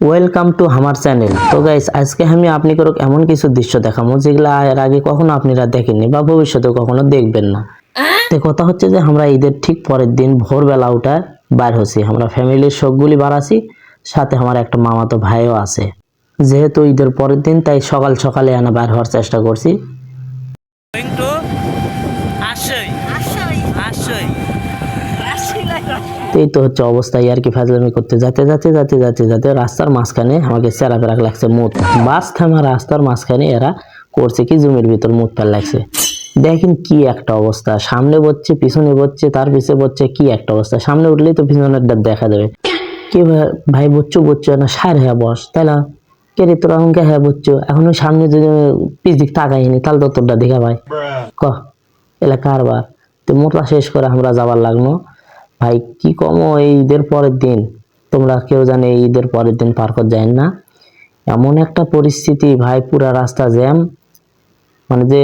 Welcome to আমার channel তো guys আজকে আমি আপনাকে এমন কিছু দৃশ্য দেখাবো যেগুলো এর আগে কখনো আপনারা দেখেননি বা ভবিষ্যতে কখনো দেখবেন না। তো কথা হচ্ছে যে আমরা ঈদের ঠিক পরের দিন ভোরবেলা উঠা বার হচ্ছি আমরা ফ্যামিলির সবগুলি বার আছি, সাথে আমার একটা মামাতো ভাইও আছে। যেহেতু ঈদের পরের দিন, তাই সকাল সকালে আনা বার হওয়ার চেষ্টা করছি। এই তো হচ্ছে অবস্থা আর কি ফাজলামি করতে যেতে যেতে যেতে যেতে যেতে রাস্তার মাঝখানে আমাকে চেরা ফেরা লাগছে মুখ বাস থামা রাস্তার মাঝখানে এরা করছে কি জমির ভিতর মুখ ফেল লাগছে। দেখেন কি একটা অবস্থা সামনে বসছে পিছনে বসছে তার পিছে বসছে কি একটা অবস্থা। সামনে উঠলেই তো পিছনের দেখা যাবে। কে ভাই- ভাই বচ্চু বচ্চু না সার হ্যাঁ বস তাই না? কে রে তোর আমাকে হ্যাঁ বচ্চু? এখন সামনে যদি পিছ দিক তাকাইনি তাহলে তো তোরটা দেখা ভাই ক? এলা কারবার তো মোটা শেষ করে আমরা যাবার লাগল ভাই কি কম? এই ঈদের পরের দিন। তোমরা কেউ জানে এই ঈদের পরের দিন পার করে যায় না। এমন একটা পরিস্থিতি ভাই পুরা রাস্তা জ্যাম। মানে যে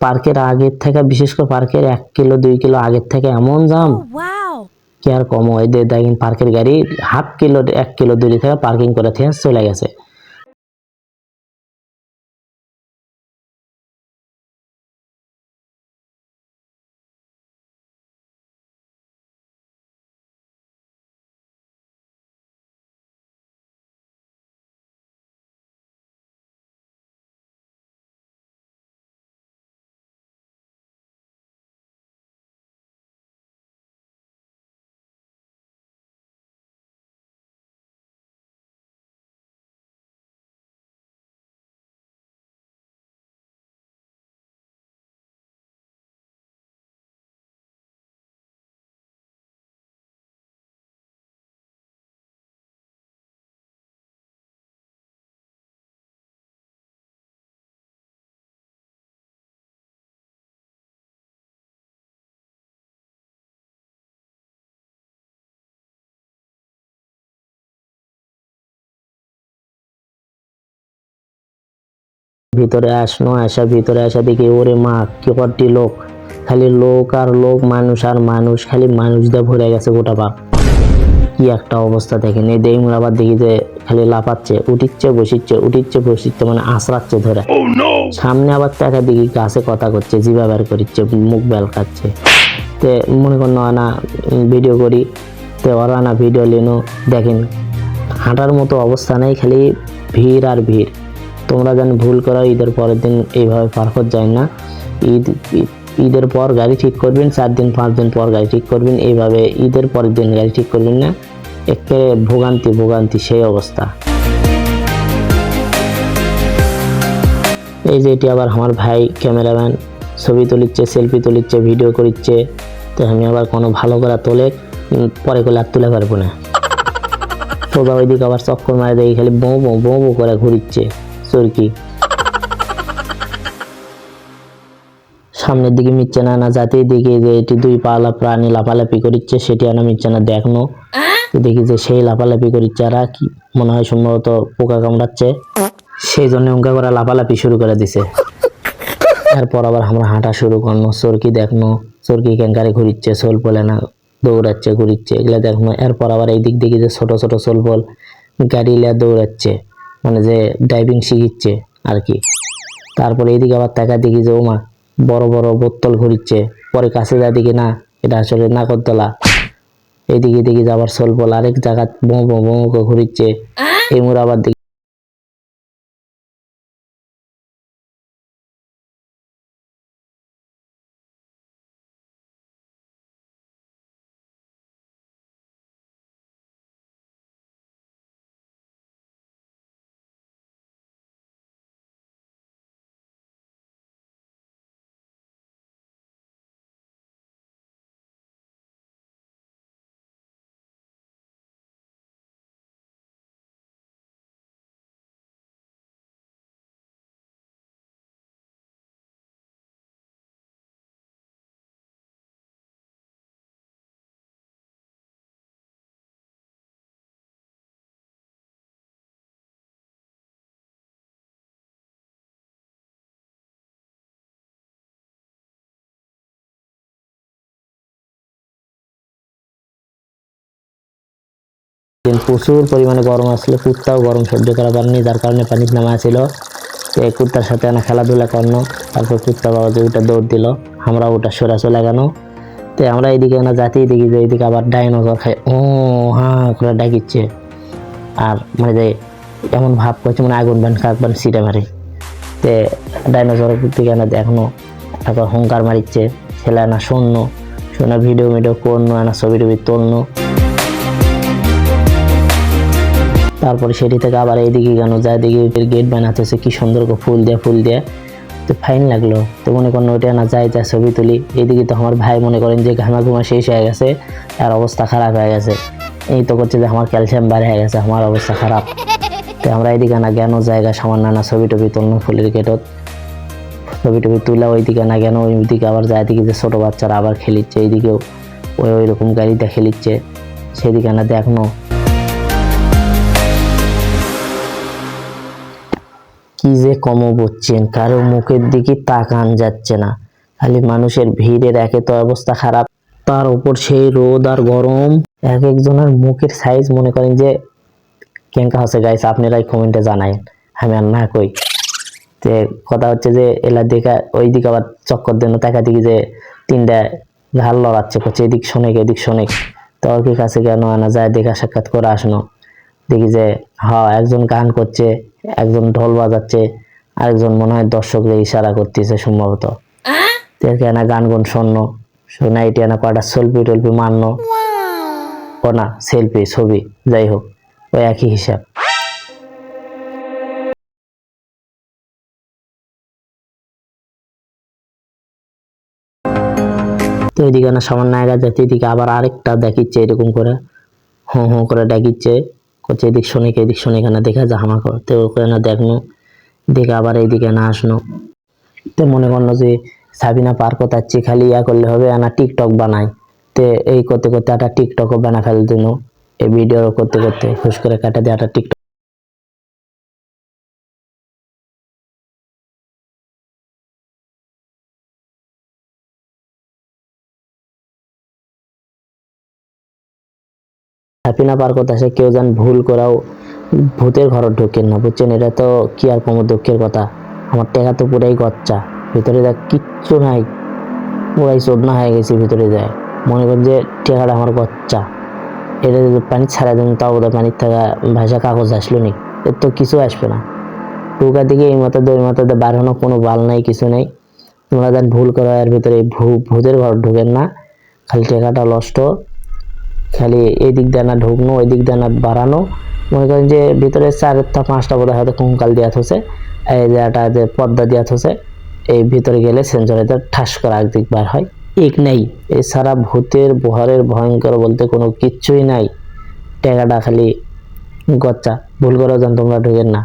পার্কের আগের থেকে বিশেষ করে পার্কের এক কিলো দুই কিলো আগের থেকে এমন জাম Wow. কি আর কম? এদের দেখেন পার্কের গাড়ি হাফ কিলো এক কিলো দূরে থেকে পার্কিং করে থেকে চলে গেছে। ভিতরে আসনো আসা ভিতরে আসা দেখি ওরে মা কি কটি লোক। খালি লোক আর লোক মানুষ আর মানুষ খালি মানুষ দিয়ে ভরে গেছে গোটা পাক কি একটা অবস্থা দেখেন এই দেই আবার দেখি যে খালি লাফাচ্ছে উঠিচ্ছে বসিচ্ছে উঠিচ্ছে বসিচ্ছে মানে আঁচড়াচ্ছে ধরে। সামনে আবার টাকা দেখি গাছে কথা করছে জিবা বের করিচ্ছে মুখ বেল খাচ্ছে। তে মনে কর না না ভিডিও করি তে ওরা না ভিডিও লিনো দেখেন হাঁটার মতো অবস্থা নেই খালি ভিড় আর ভিড়। তোমরা যেন ভুল করো, ঈদের পরের দিন এইভাবে পার করে যায় না। ঈদ ঈদ- ঈদের পর গাড়ি ঠিক করবেন, চার দিন, পাঁচ দিন পর গাড়ি ঠিক করবেন, এইভাবে ঈদের পরের দিন গাড়ি ঠিক করবেন না। একে ভোগান্তি ভোগান্তি সেই অবস্থা। এই যে এটি আবার আমার ভাই ক্যামেরাম্যান, ছবি তুলিচ্ছে, সেলফি তুলিচ্ছে, ভিডিও করিচ্ছে। তো আমি আবার কোনো ভালো করে তোলে পরে করলে আর তুলে পারব না। তো সোজা ওইদিকে আবার চক্কর মারে দেখি খালি বৌ বৌ বৌ বৌ করে ঘুরিচ্ছে। চরকি সামনের দিকে মিচ্ছে না জাতির দিকে যে এটি দুই পালা প্রাণী লাফালাফি করিচ্ছে সেটি আনা মিচ্ছে না দেখনো। দেখি যে সেই লাফালাফি করিচ্ছে আর কি মনে হয় সম্ভবত পোকা কামড়াচ্ছে। সেই জন্য উঙ্কা করে লাফালাফি শুরু করে দিছে। তারপর আবার আমরা হাঁটা শুরু করল চরকি দেখনো চরকি ক্যাঙ্কারে ঘুরিচ্ছে সোল বলে না দৌড়াচ্ছে ঘুরিচ্ছে এগুলা দেখনো। এরপর আবার এই দিক দেখি যে ছোট ছোট সোল বল গাড়ি লিয়া দৌড়াচ্ছে। মানে যে ডাইভিং শিখিচ্ছে আর কি তারপরে এদিকে আবার তাকা দেখি যে ওমা বড় বড় বোতল ঘুরিচ্ছে পরে কাছে যা দেখি না এটা আসলে নাগরদোলা এদিকে দেখি যে আবার সলবল আরেক জায়গা বো বো বো করে ঘুরিচ্ছে এই মোড় আবার প্রচুর পরিমাণে গরম আসলে, কুত্তাও গরম সহ্য করা পারেনি, যার কারণে পানির নামা ছিল। এই কুত্তার সাথে না খেলাধুলা করল, তারপর কুত্তা বাবা যে ওটা দৌড় দিল আমরা ওটা সরা চলে লাগানো তো আমরা এইদিকে না যাতেই দেখি যে এইদিকে আবার ডাইনোসর খায়, ও হ্যাঁ করে ডাকিচ্ছে। আর মানে যে এমন ভাব করছে মানে আগুন বান, কাক বান সিটে মারে। তে ডাইনোসরের দিকে না এখনও এখন হুঙ্কার মারিচ্ছে, ছেলে না শূন্য শোনা ভিডিও মিডিও করল না ছবি টবি তুলনো তারপরে সেটি থেকে আবার এইদিকে কেন যায় দিকে গেট বানাতেছে, কি সুন্দর ফুল দিয়ে ফুল দিয়ে। তো ফাইন লাগল। তো মনে করেন ওইটা না যাই যা ছবি তুলি। এইদিকে তো আমার ভাই মনে করেন যে ঘামা ঘুমা শেষ হয়ে গেছে, তার অবস্থা খারাপ হয়ে গেছে। এই তো করছে যে আমার ক্যালসিয়াম বাড়ে হয়ে গেছে, আমার অবস্থা খারাপ। তো আমরা এইদিকে না জ্ঞান জায়গা সামান্য না ছবি টবি তুলনো ফুলের গেটত ছবি টবি তুলে ওইদিকে না কেন ওইদিকে আবার যায় দিকে যে ছোটো বাচ্চারা আবার খেলিচ্ছে, এইদিকেও ওই ওই রকম গাড়িতে খেলিচ্ছে। সেদিকে না দেখনো। কি যে কম বলছেন কারও মুখের দিকে তাকান যাচ্ছে না। খালি মানুষের ভিড়ের একে তো অবস্থা খারাপ। তার উপর সেই রোদ আর গরম। এক একজনের মুখের সাইজ মনে করেন যে কেঙ্কা হচ্ছে। গাইস আপনারাই কমেন্টে জানাই আমি আর না কই। তে কথা হচ্ছে যে এলা দেখা ওই দিকে আবার চক্কর দেন টাকা দিকে যে তিনটা ঘাল লড়াচ্ছে। করছে এদিক শোনেক এদিক শোনেক। তো ওর কাছে কেন আনা যায়? দেখা সাক্ষাৎ করে আসনো। দেখি যে হ্যাঁ একজন গান করছে। একজন ঢোল বাজাচ্ছে আরেকজন মনে হয় দর্শকদের ইশারা করতেছে সম্ভবত। তো এর গান গুন শূন্য শোনা এটি না কয়টা সেলফি টলফি মারনো। ও না সেলফি ছবি যাই হোক ওই একই হিসাব। তো এদিকে না সামান্য একা যাচ্ছে এদিকে আবার আরেকটা দেখিচ্ছে এরকম করে হুঁ হুঁ করে ডাকিচ্ছে। করছে এদিক শোনিক, এদিক শোনেক না দেখা যা হামা কর। তো ওখানে না দেখনো, দেখে আবার এইদিকে না আসনো। তো মনে করল যে সাবিনা পার কোথাচ্ছি খালি ইয়া করলে হবে না টিকটক বানাই। তে এই করতে করতে একটা টিকটকও বানা ফেল দিল এই ভিডিও করতে করতে খুশ করে কাটা দিয়ে একটা টিকটক হ্যাপিনা পার কথা সে কেউ যেন ভুল করাও ভূতের ঘর ঢোকেন না, বুঝছেন? এটা তো কি আর কোনো দুঃখের কথা? আমার টেকা তো পুরাই গচ্চা। ভিতরে দেখ কিচ্ছু নাই, পুরাই চোদনা হয়ে গেছে ভিতরে যায়। মনে করেন যে টেকাটা আমার গচ্চা। এটা যদি পানি ছাড়া দেন, তাও বোধহয় পানির থাকা ভাষা কাগজ আসলো নি। এর তো কিছু আসবে না। টুকা দিকে এই মাথাতে ওই মাথাতে বাড়ানো কোনো বাল নাই, কিছু নেই। তোমরা যেন ভুল করো এর ভিতরে ভূতের ঘর ঢোকেন না। খালি টেকাটা নষ্ট। খালি এই দিক দিয়ে না ঢুকনো ওই দিক দিয়ে না বাড়ানো। মনে করেন যে ভিতরে চারটা পাঁচটা বোধ হয়তো কঙ্কাল দেওয়া থসে এই একটা যে পর্দা দেওয়া থসে এই ভিতরে গেলে সেন্সরেতে ঠাস করে একদিক বার হয়। এক নেই। এছাড়া ভূতের বহরের ভয়ঙ্কর বলতে কোনো কিচ্ছুই নাই। টেকাটা খালি গচ্চা। ভুল করে যান তোমরা ঢুকেন না।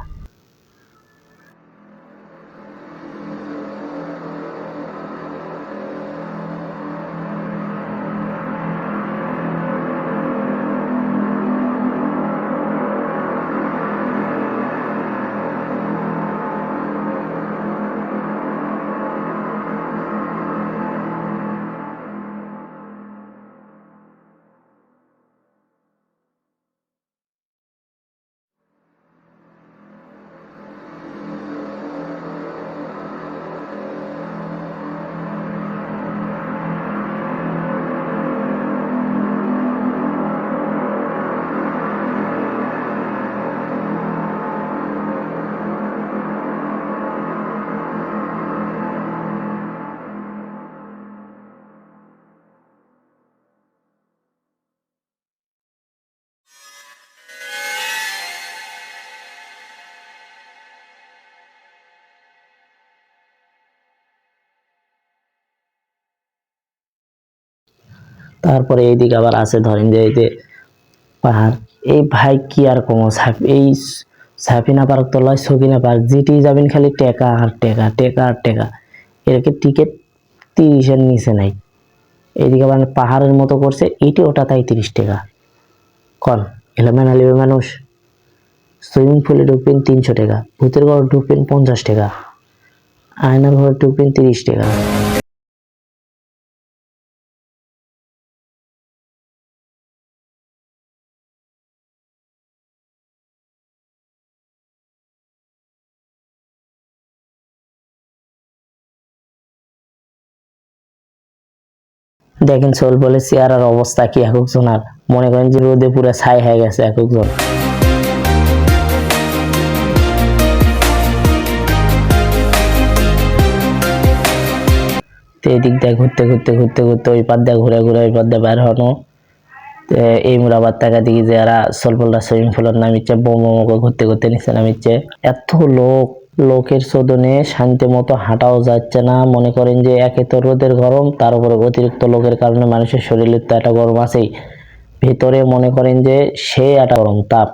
তারপরে এইদিকে আবার আছে, ধরেন যে এই যে পাহাড়, এই ভাই কি আর কম এই সাফিনা পার্ক তো লয় সকিনা পার্ক, যেটি যাবেন খালি টেকা আর টেকা টেকা আর টেকা। এরকে টিকিট তিরিশের নিচে নাই। এইদিকে আবার পাহাড়ের মতো করছে, এটি ওটা তাই তিরিশ টাকা। কন এলো মেনা মানুষ, সুইমিং পুলে ঢুকবেন তিনশো টাকা, ভূতের ঘর ঢুকবেন পঞ্চাশ টাকা, আয়নার ঘর ঢুকবেন তিরিশ টাকা। দেখেন সোল বলে চেয়ারের অবস্থা কি এক একজনের মনে করেন যে রোদে পুরো ছাই হয়ে গেছে এক একজন। তো এদিক দিয়ে ঘুরতে ঘুরতে ঘুরতে ঘুরতে ওই পার দিয়ে ঘুরে ঘুরে ওই পার দিয়ে বের হনো। এই মুরাবার টাকা দিকে যে এরা সলপলটা সুইমিং পুলের নামিচ্ছে বোমকে ঘুরতে ঘুরতে নিচে নামিচ্ছে। এত লোক লোকের শোধনে শান্তি মতো হাঁটাও যাচ্ছে না। মনে করেন যে একে তো রোদের গরম, তার উপরে অতিরিক্ত লোকের কারণে মানুষের শরীরের তো একটা গরম আছেই। ভিতরে মনে করেন যে সে একটা গরম তাপ।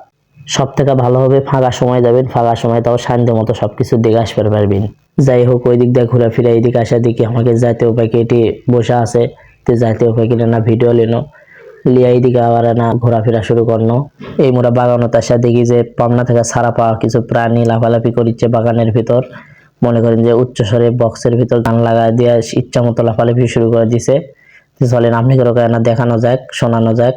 সব থেকে ভালো হবে ফাঁকা সময় যাবেন, ফাঁকা সময় তাও শান্তি মতো সব সবকিছু দেখে আসতে পারবেন। যাই হোক, ওই দিক দিয়ে ঘোরাফেরা এইদিকে আসা দিকে আমাকে জাতীয় প্যাকেটে বসে আছে। তো জাতীয় প্যাকেটে না ভিডিও লেনো। লিয়া এইদিকে আবার না ঘোরাফেরা শুরু করনো এই মোরা তার সাথে দেখি যে পাবনা থেকে ছাড়া পাওয়া কিছু প্রাণী লাফালাফি করিচ্ছে বাগানের ভিতর। মনে করেন যে উচ্চস্বরে বক্সের ভিতর গান লাগা দিয়ে ইচ্ছা মতো লাফালাফি শুরু করে দিছে। চলেন, আপনি করে না দেখানো যাক, শোনানো যাক?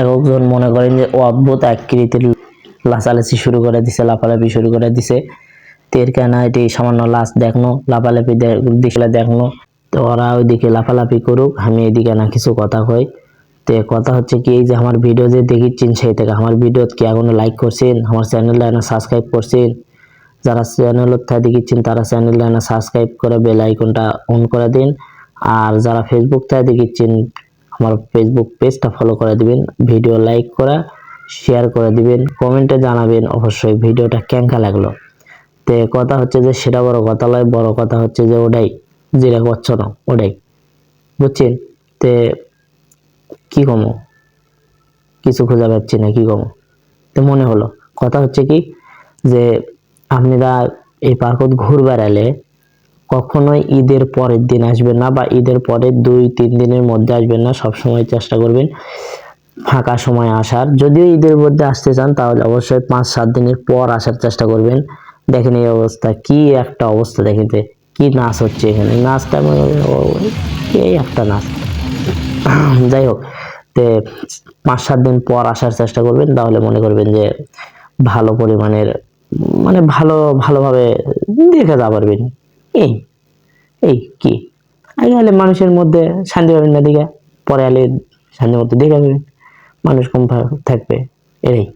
একজন মনে করেন যে অদ্ভুত আকৃতির লাচালাচি শুরু করে দিছে, লাফালাফি শুরু করে দিছে। তের কেনা এটি সামান্য লাশ দেখনো, লাফালাফি দিকে দেখনো। তো ওরা ওইদিকে লাফালাফি করুক, আমি এদিকে না কিছু কথা কই। তো কথা হচ্ছে কি, এই যে আমার ভিডিও যে দেখিচ্ছেন সেই থেকে আমার ভিডিও কি এখনও লাইক করছেন? আমার চ্যানেল না সাবস্ক্রাইব করছেন? যারা চ্যানেল চ্যানেলত দেখিচ্ছেন, তারা চ্যানেল না সাবস্ক্রাইব করে বেল আইকনটা অন করে দিন। আর যারা ফেসবুক থেকে দেখিচ্ছেন, আমার ফেসবুক পেজটা ফলো করে দিবেন। ভিডিও লাইক করা শেয়ার করে দিবেন। কমেন্টে জানাবেন, অবশ্যই ভিডিওটা কেঙ্কা লাগল। তে কথা হচ্ছে যে সেটা বড় কথা নয় বড় কথা হচ্ছে যে ওটাই, যেটা করছ না, ওটাই। বুঝছেন? তে কি কমো? কিছু খোঁজা পাচ্ছি না, কি কমো? তো মনে হলো, কথা হচ্ছে কি যে আপনারা এই পার্কত ঘুর বেড়ালে কখনোই ঈদের পরের দিন আসবেন না বা ঈদের পরের দুই, তিন দিনের মধ্যে আসবেন না, সব সময় চেষ্টা করবেন ফাঁকা সময় আসার। যদিও ঈদের মধ্যে আসতে চান, তাহলে অবশ্যই পাঁচ, সাত দিনের পর আসার চেষ্টা করবেন। দেখেন এই অবস্থা, কি একটা অবস্থা দেখেন কি নাচ হচ্ছে এখানে। নাচটা এই একটা নাচ। যাই হোক, তে পাঁচ সাত দিন পর আসার চেষ্টা করবেন, তাহলে মনে করবেন যে ভালো পরিমাণের মানে ভালো, ভালোভাবে দেখে যা পারবেন। এই এই কি? আগে হলে মানুষের মধ্যে শান্তি পাবেন না দিকে পরে আলে শান্তি মধ্যে দেখে মানুষ কম থাকবে। এটাই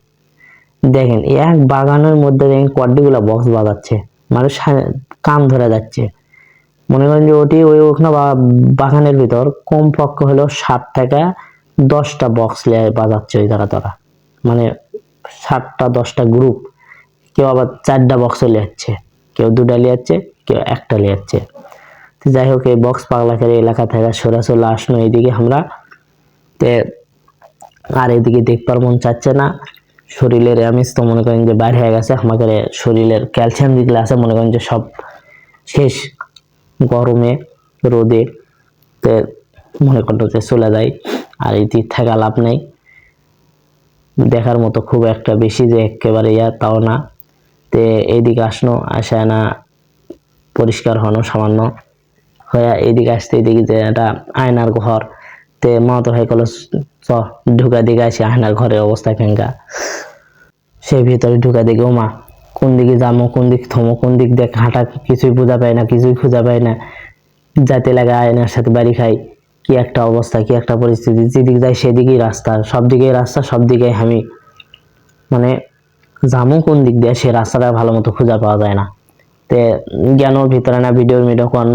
দেখেন এক বাগানের মধ্যে দেখেন কড্ডিগুলো বক্স বাজাচ্ছে মানুষ কান ধরে যাচ্ছে। মনে করেন যে ওটি ওই ওখানে বাগানের ভিতর কম পক্ষ হলেও সাত থেকে দশটা বক্স লেয়ার বাজাচ্ছে ওই তারা তারা। মানে সাতটা, দশটা গ্রুপ কেউ আবার চারটা বক্সও লেয়াচ্ছে। কেউ দুটা লেয়াচ্ছে, কেউ একটা লেয়াচ্ছে। তো যাই হোক, এই বক্স পাগলাখের এলাকা থেকে সরাসরি আসলো এইদিকে আমরা। তে আর এদিকে দেখবার মন চাচ্ছে না। শরীরের আমিষ তো মনে করেন যে বাইরে হয়ে গেছে, আমাদের শরীরের ক্যালসিয়াম যেগুলো আছে মনে করেন যে সব শেষ। গরমে, রোদে তে মনে করতো যে চলে যায়, আর এটি থাকা লাভ নেই। দেখার মতো খুব একটা বেশি যে একেবারে ইয়া তাও না। তে এইদিকে আসনো, আসে না পরিষ্কার হনো, সামান্য। হয়ে এইদিকে আসতে এদিকে যে একটা আয়নার ঘর তে মা তো হয়ে গেল চ ঢুকা দিকে আসি আয়নার ঘরের অবস্থা কেঙ্কা সে ভিতরে ঢুকা দিকে ও মা কোন দিকে যাব কোন দিক থমো কোন দিক দেখ হাঁটা কিছুই বোঝা পায় না কিছুই খুঁজা পায় না। যাতে লাগে আয়নার সাথে বাড়ি খাই। কি একটা অবস্থা কি একটা পরিস্থিতি যেদিক যাই সেদিকেই রাস্তা সব দিকেই রাস্তা সব দিকে আমি। মানে যাব কোন দিক দিয়ে সে রাস্তাটা ভালো মতো খুঁজে পাওয়া যায় না। তে জ্ঞানোর ভিতরে না ভিডিও মিডিও করল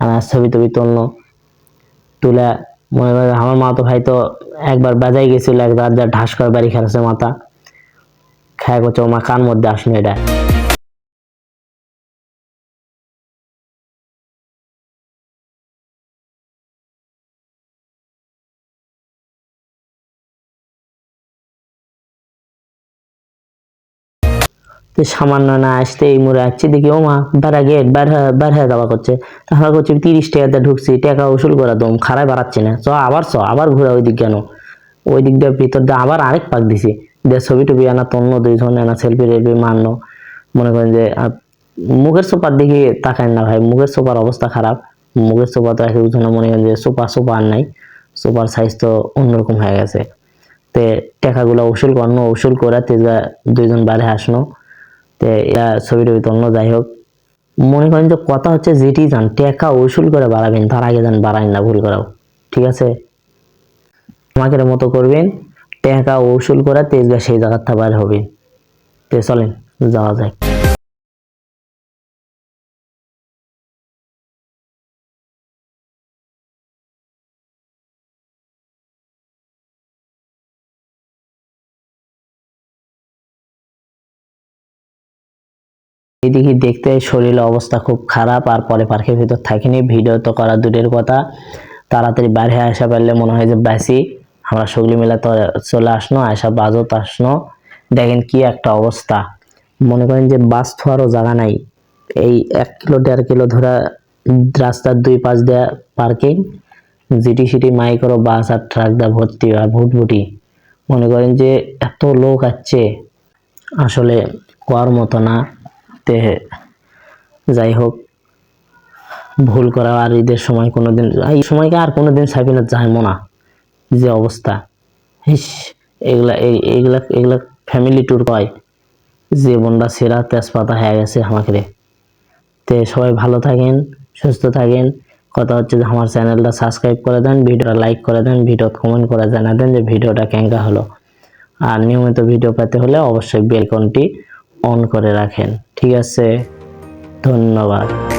আহ, ছবি টবি তুললো তুলে মনে করে আমার মা তো ভাই তো একবার বাজাই গেছিল, একবার যা ঢাস করে বাড়ি খেয়েছে মাথা। খায় করছে মা কান মধ্যে আসলো এটা। সামান্য না আসতে এই মোড়ে আসছি, দেখি ও মা বেড়া গেট, বের হয়ে, বের করছে। তাহলে করছি তিরিশ টাকাতে ঢুকছি, টাকা উসুল করে দম খারাপ বাড়াচ্ছি না। চ, আবার চ, আবার ঘুরে ওই দিক কেন? ওই দিক দিয়ে ভিতর দিয়ে আবার আরেক পাক দিছি। দিয়ে ছবি টবি আনা, তন্ন, দুইজন আনা সেলফি রেলফি মারলো মনে করেন যে মুখের সোপার দিকে তাকায় না ভাই, মুখের সোপার অবস্থা খারাপ। মুখের সোপা তো এক একজনের মনে করেন যে সোপা সোপা আর নাই। সোপার সাইজ তো অন্যরকম হয়ে গেছে। তে টাকাগুলো উসুল করানো, উসুল করে তেজা দুইজন বাইরে আসনো। তো, এরা ছবি টবি অন্য যাই হোক। মনে করেন যে কথা হচ্ছে যেটি যান, টেকা উসুল করে বাড়াবেন, তার আগে যান বাড়াইন না, ভুল করাও। ঠিক আছে? আমাকে মতো করবেন, টেকা উসুল করে তেজগা সেই জায়গার বাইরে হবে। তে, চলেন, যাওয়া যায় এদিকে দেখতে শরীরের অবস্থা খুব খারাপ আর পরে পার্কের ভিতর থাকিনি। ভিডিও তো করা দূরের কথা। তাড়াতাড়ি বাইরে আসা পারলে মনে হয় যে বেশি আমরা সগলি মেলা তো চলে আসনো আসা বাজত আসনো। দেখেন কি একটা অবস্থা। মনে করেন যে বাস থোয়ারও জায়গা নাই। এই এক কিলো, দেড় কিলো ধরা রাস্তার দুই পাশ দেওয়া parking. GT city, micro bus আর ট্রাক দা ভর্তি আর ভুটভুটি। মনে করেন যে এত লোক আসছে। আসলে কর মতো না। তে যাই হোক, ভুল করা আর ঈদের সময় কোনোদিন, এই সময়কে আর কোনোদিন ছাপি না। যাইমো না যে অবস্থা হিস এগুলা এগুলা এগুলা ফ্যামিলি ট্যুর কয়। যে জীবনটা সেরা তেজপাতা হয়ে গেছে আমাকে তে সবাই ভালো থাকেন, সুস্থ থাকেন। কথা হচ্ছে যে আমার চ্যানেলটা সাবস্ক্রাইব করে দেন, ভিডিওটা লাইক করে দেন, ভিডিও কমেন্ট করে জানা দেন যে ভিডিওটা কেঙ্কা হলো। আর নিয়মিত ভিডিও পেতে হলে অবশ্যই বেলকনটি অন করে রাখেন। ঠিক আছে? ধন্যবাদ।